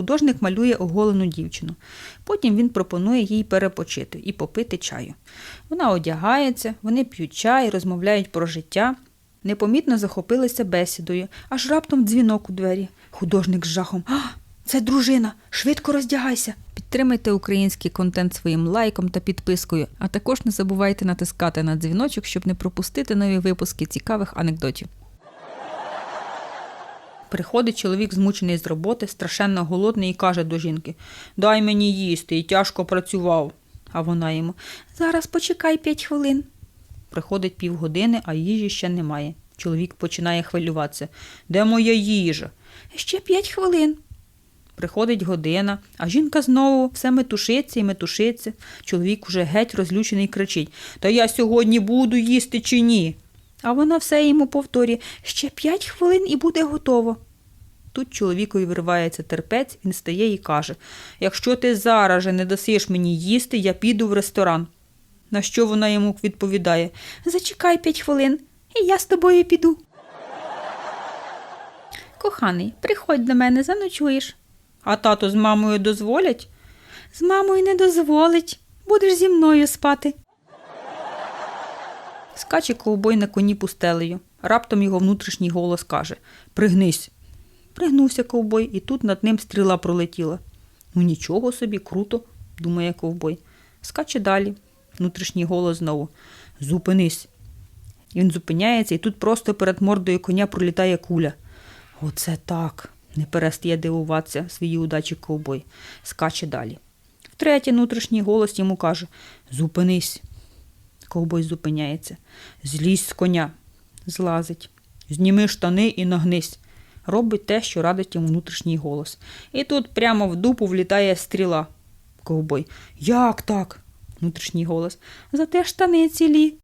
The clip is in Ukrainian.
Художник малює оголену дівчину. Потім він пропонує їй перепочити і попити чаю. Вона одягається, вони п'ють чай, розмовляють про життя. Непомітно захопилися бесідою, аж раптом дзвінок у двері. Художник з жахом. А, це дружина! Швидко роздягайся. Підтримайте український контент своїм лайком та підпискою, а також не забувайте натискати на дзвіночок, щоб не пропустити нові випуски цікавих анекдотів. Приходить чоловік, змучений з роботи, страшенно голодний, і каже до жінки: Дай мені їсти, і тяжко працював. А вона йому Зараз почекай п'ять хвилин. Приходить півгодини, а їжі ще немає. Чоловік починає хвилюватися. Де моя їжа? Ще п'ять хвилин. Приходить година, а жінка знову все метушиться і метушиться. Чоловік уже геть розлючений кричить Та я сьогодні буду їсти чи ні? А вона все йому повторює ще п'ять хвилин і буде готово. Тут чоловікові виривається терпець, він стає і каже Якщо ти зараз же не дасиш мені їсти, я піду в ресторан. На що вона йому відповідає Зачекай п'ять хвилин, і я з тобою піду. Коханий, приходь до мене, заночуєш. А тато з мамою дозволять? З мамою не дозволить. Будеш зі мною спати. Скаче ковбой на коні пустелею. Раптом його внутрішній голос каже Пригнись. Пригнувся ковбой, і тут над ним стріла пролетіла. Ну нічого собі, круто, думає ковбой. Скаче далі. Внутрішній голос знову Зупинись. Він зупиняється, і тут просто перед мордою коня пролітає куля. Оце так. Не перестає дивуватися свої удачі ковбой. Скаче далі. Втретє, внутрішній голос йому каже Зупинись. Ковбой зупиняється. Злізь з коня. Злазить. Зніми штани і нагнись. Робить те, що радить йому внутрішній голос. І тут прямо в дупу влітає стріла. Ковбой. Як так? Внутрішній голос. Зате штани цілі.